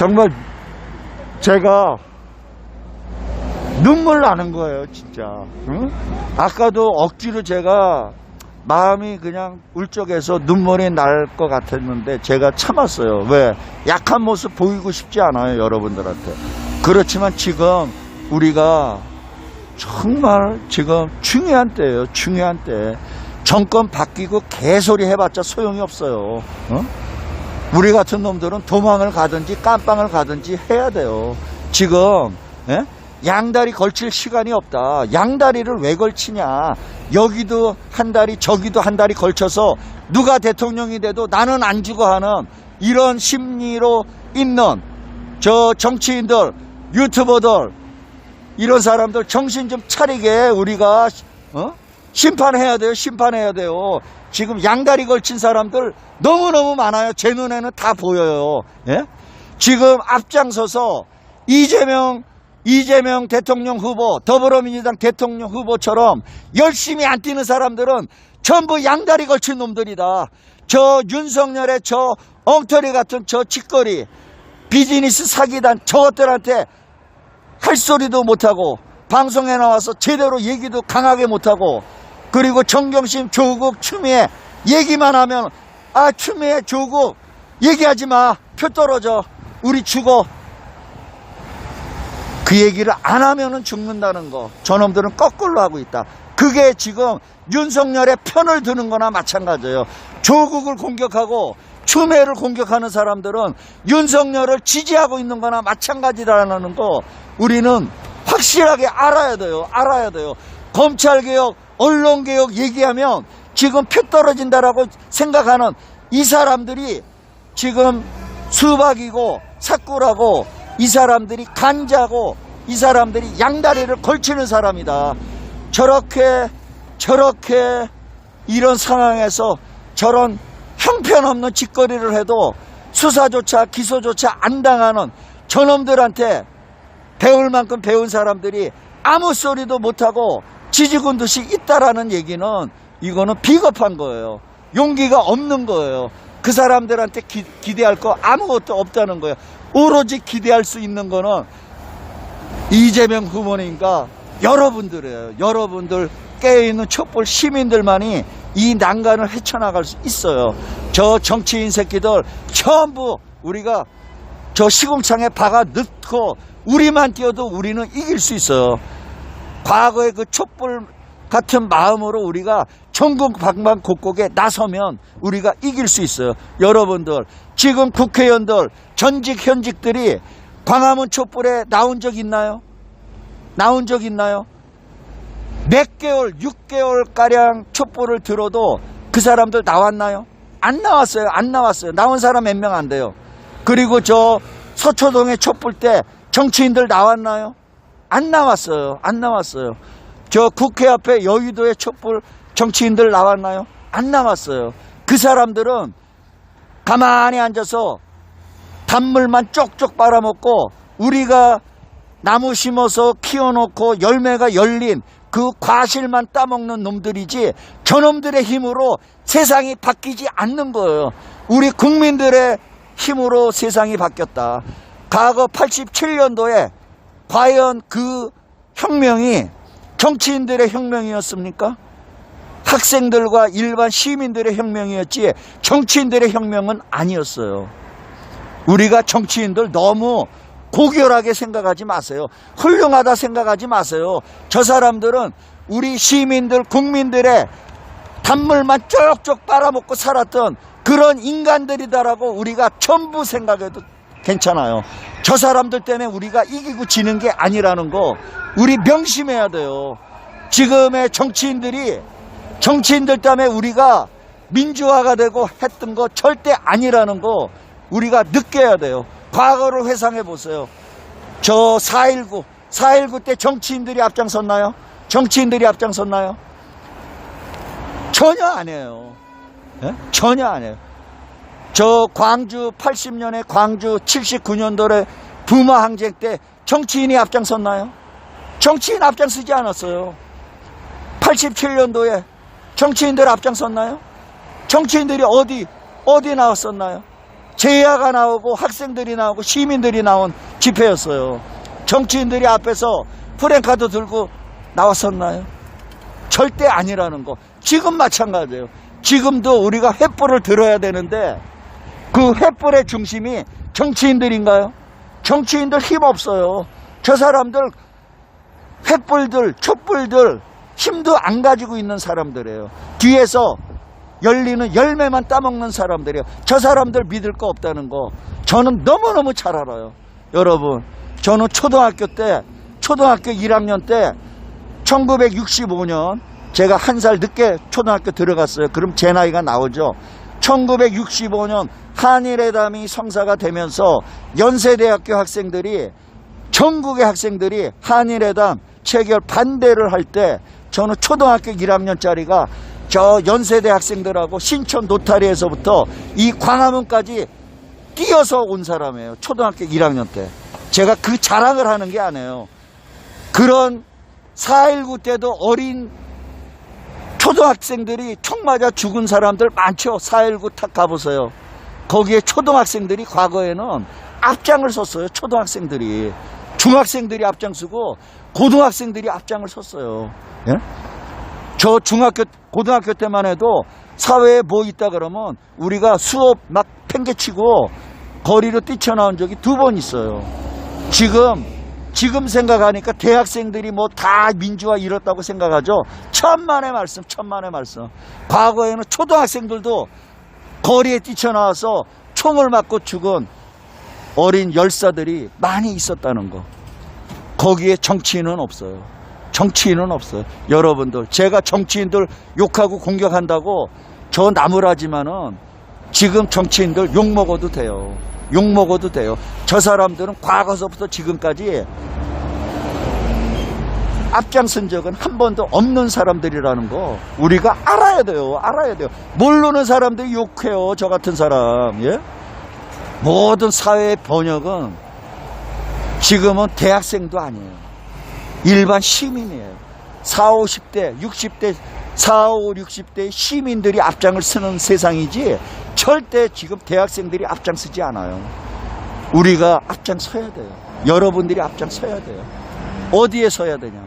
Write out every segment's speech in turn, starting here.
정말 제가 눈물 나는 거예요, 진짜. 응? 아까도 억지로 제가 마음이 그냥 울적해서 눈물이 날 것 같았는데 제가 참았어요. 왜? 약한 모습 보이고 싶지 않아요, 여러분들한테. 그렇지만 지금 우리가 정말 지금 중요한 때예요, 중요한 때. 정권 바뀌고 개소리 해봤자 소용이 없어요. 어? 우리 같은 놈들은 도망을 가든지 깜빵을 가든지 해야 돼요. 지금 예? 양다리 걸칠 시간이 없다. 양다리를 왜 걸치냐? 여기도 한 다리, 저기도 한 다리 걸쳐서 누가 대통령이 돼도 나는 안 죽어 하는 이런 심리로 있는 저 정치인들, 유튜버들 이런 사람들 정신 좀 차리게 우리가 어? 심판해야 돼요. 심판해야 돼요. 지금 양다리 걸친 사람들 너무너무 많아요. 제 눈에는 다 보여요. 예? 지금 앞장서서 이재명 이재명 대통령 후보, 더불어민주당 대통령 후보처럼 열심히 안 뛰는 사람들은 전부 양다리 걸친 놈들이다. 저 윤석열의 저 엉터리 같은 저 짓거리, 비즈니스 사기단 저것들한테 할 소리도 못하고 방송에 나와서 제대로 얘기도 강하게 못하고 그리고 정경심 조국 추미애 얘기만 하면 아 추미애 조국 얘기하지 마. 표 떨어져. 우리 죽어. 그 얘기를 안 하면은 죽는다는 거. 저놈들은 거꾸로 하고 있다. 그게 지금 윤석열의 편을 드는 거나 마찬가지예요. 조국을 공격하고 추미애를 공격하는 사람들은 윤석열을 지지하고 있는 거나 마찬가지라는 거 우리는 확실하게 알아야 돼요. 알아야 돼요. 검찰개혁, 언론개혁 얘기하면 지금 표 떨어진다라고 생각하는 이 사람들이 지금 수박이고 사꾸라고 이 사람들이 간자고 이 사람들이 양다리를 걸치는 사람이다. 저렇게 저렇게 이런 상황에서 저런 형편없는 짓거리를 해도 수사조차 기소조차 안 당하는 저놈들한테 배울 만큼 배운 사람들이 아무 소리도 못하고 지지군 듯이 있다라는 얘기는 이거는 비겁한 거예요. 용기가 없는 거예요. 그 사람들한테 기, 기대할 거 아무것도 없다는 거예요. 오로지 기대할 수 있는 거는 이재명 후보님과 여러분들이에요. 여러분들 깨어있는 촛불 시민들만이 이 난간을 헤쳐나갈 수 있어요. 저 정치인 새끼들 전부 우리가 저 시궁창에 박아 넣고 우리만 뛰어도 우리는 이길 수 있어요. 과거의 그 촛불 같은 마음으로 우리가 전국 방방곡곡에 나서면 우리가 이길 수 있어요. 여러분들 지금 국회의원들 전직 현직들이 광화문 촛불에 나온 적 있나요? 나온 적 있나요? 몇 개월, 6개월 가량 촛불을 들어도 그 사람들 나왔나요? 안 나왔어요. 안 나왔어요. 나온 사람 몇 명 안 돼요. 그리고 저 서초동의 촛불 때 정치인들 나왔나요? 안 나왔어요. 안 나왔어요. 저 국회 앞에 여의도의 촛불 정치인들 나왔나요? 안 나왔어요. 그 사람들은 가만히 앉아서 단물만 쪽쪽 빨아먹고 우리가 나무 심어서 키워놓고 열매가 열린 그 과실만 따먹는 놈들이지 저놈들의 힘으로 세상이 바뀌지 않는 거예요. 우리 국민들의 힘으로 세상이 바뀌었다. 과거 87년도에 과연 그 혁명이 정치인들의 혁명이었습니까? 학생들과 일반 시민들의 혁명이었지 정치인들의 혁명은 아니었어요. 우리가 정치인들 너무 고결하게 생각하지 마세요. 훌륭하다 생각하지 마세요. 저 사람들은 우리 시민들, 국민들의 단물만 쪽쪽 빨아먹고 살았던 그런 인간들이다라고 우리가 전부 생각해도 괜찮아요. 저 사람들 때문에 우리가 이기고 지는 게 아니라는 거 우리 명심해야 돼요. 지금의 정치인들이 정치인들 때문에 우리가 민주화가 되고 했던 거 절대 아니라는 거 우리가 느껴야 돼요. 과거를 회상해 보세요. 저 4.19, 4.19 때 정치인들이 앞장섰나요? 정치인들이 앞장섰나요? 전혀 아니에요. 예? 전혀 아니에요. 저 광주 80년에 광주 79년도에 부마 항쟁 때 정치인이 앞장섰나요? 정치인 앞장서지 않았어요. 87년도에 정치인들 앞장섰나요? 정치인들이 어디 어디 나왔었나요? 제야가 나오고 학생들이 나오고 시민들이 나온 집회였어요. 정치인들이 앞에서 프랭카드 들고 나왔었나요? 절대 아니라는 거. 지금 마찬가지예요. 지금도 우리가 횃불을 들어야 되는데 그 횃불의 중심이 정치인들인가요? 정치인들 힘 없어요. 저 사람들 횃불들, 촛불들 힘도 안 가지고 있는 사람들이에요. 뒤에서 열리는 열매만 따먹는 사람들이에요. 저 사람들 믿을 거 없다는 거 저는 너무너무 잘 알아요. 여러분, 저는 초등학교 때, 초등학교 1학년 때 1965년 제가 한 살 늦게 초등학교 들어갔어요. 그럼 제 나이가 나오죠. 1965년 한일회담이 성사가 되면서 연세대학교 학생들이 전국의 학생들이 한일회담 체결 반대를 할 때 저는 초등학교 1학년짜리가 저 연세대 학생들하고 신촌 노타리에서부터 이 광화문까지 뛰어서 온 사람이에요. 초등학교 1학년 때. 제가 그 자랑을 하는 게 아니에요. 그런 4.19 때도 어린 초등학생들이 총 맞아 죽은 사람들 많죠. 4.19 탁 가보세요. 거기에 초등학생들이 과거에는 앞장을 섰어요. 초등학생들이. 중학생들이 앞장서고 고등학생들이 앞장을 섰어요. 예? 저 중학교, 고등학교 때만 해도 사회에 뭐 있다 그러면 우리가 수업 막 팽개치고 거리로 뛰쳐나온 적이 두 번 있어요. 지금, 지금 생각하니까 대학생들이 뭐 다 민주화 이뤘다고 생각하죠. 천만의 말씀, 천만의 말씀. 과거에는 초등학생들도 거리에 뛰쳐나와서 총을 맞고 죽은 어린 열사들이 많이 있었다는 거. 거기에 정치인은 없어요. 정치인은 없어요. 여러분들, 제가 정치인들 욕하고 공격한다고 저 나무라지만은 지금 정치인들 욕 먹어도 돼요. 욕 먹어도 돼요. 저 사람들은 과거서부터 지금까지 앞장선 적은 한 번도 없는 사람들이라는 거 우리가 알아야 돼요. 알아야 돼요. 모르는 사람들이 욕해요. 저 같은 사람. 예? 모든 사회의 번역은 지금은 대학생도 아니에요. 일반 시민이에요. 4, 50대, 60대, 4, 5, 60대 시민들이 앞장을 쓰는 세상이지 절대 지금 대학생들이 앞장서지 않아요. 우리가 앞장서야 돼요. 여러분들이 앞장서야 돼요. 어디에 서야 되냐?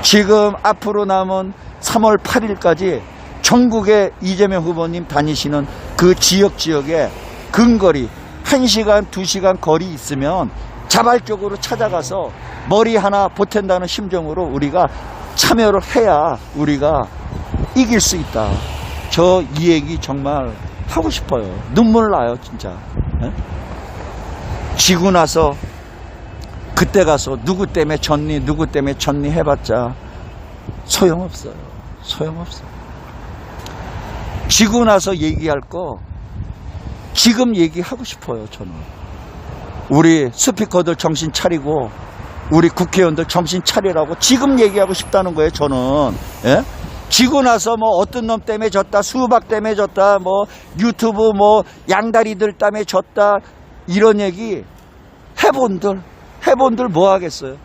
지금 앞으로 남은 3월 8일까지 전국에 이재명 후보님 다니시는 그 지역 지역에 근거리 1시간, 2시간 거리 있으면 자발적으로 찾아가서 머리 하나 보탠다는 심정으로 우리가 참여를 해야 우리가 이길 수 있다. 저 이 얘기 정말 하고 싶어요. 눈물 나요, 진짜. 예? 지고 나서 그때 가서 누구 때문에 졌니, 누구 때문에 졌니 해봤자 소용없어요. 소용없어요. 지고 나서 얘기할 거 지금 얘기하고 싶어요, 저는. 우리 스피커들 정신 차리고 우리 국회의원들 정신 차리라고 지금 얘기하고 싶다는 거예요, 저는. 예? 지고 나서 뭐 어떤 놈 때문에 졌다, 수박 때문에 졌다, 뭐 유튜브 뭐 양다리들 때문에 졌다, 이런 얘기 해본들, 해본들 뭐 하겠어요?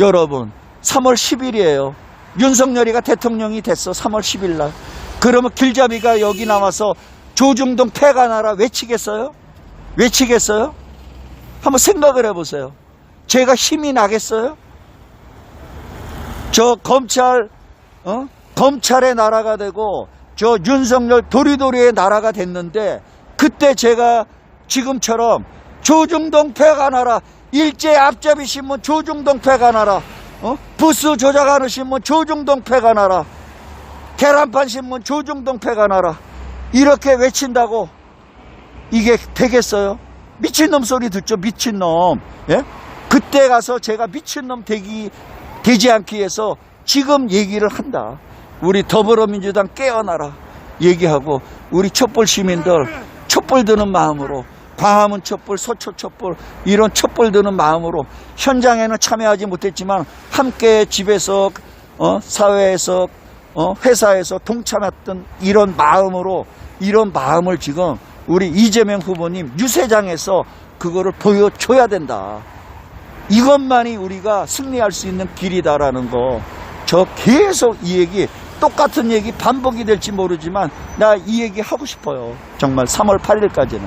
여러분, 3월 10일이에요. 윤석열이가 대통령이 됐어, 3월 10일 날. 그러면 길잡이가 여기 나와서 조중동 폐가 나라 외치겠어요? 외치겠어요? 한번 생각을 해보세요. 제가 힘이 나겠어요? 저 검찰, 어? 검찰의 나라가 되고 저 윤석열 도리도리의 나라가 됐는데 그때 제가 지금처럼 조중동 폐가 나라 일제 앞잡이 신문 조중동 폐가 나라 어? 부스 조작하는 신문 조중동 폐가 나라 계란판 신문 조중동 폐가 나라 이렇게 외친다고 이게 되겠어요? 미친놈 소리 듣죠 미친놈 예? 그때 가서 제가 미친놈 되기 되지 않기 위해서 지금 얘기를 한다 우리 더불어민주당 깨어나라 얘기하고 우리 촛불 시민들 촛불 드는 마음으로 광화문 촛불, 서초 촛불 이런 촛불 드는 마음으로 현장에는 참여하지 못했지만 함께 집에서 어, 사회에서 어, 회사에서 동참했던 이런 마음으로 이런 마음을 지금 우리 이재명 후보님 유세장에서 그거를 보여줘야 된다. 이것만이 우리가 승리할 수 있는 길이다라는 거 저 계속 이 얘기 똑같은 얘기 반복이 될지 모르지만 나 이 얘기 하고 싶어요. 정말 3월 8일까지는.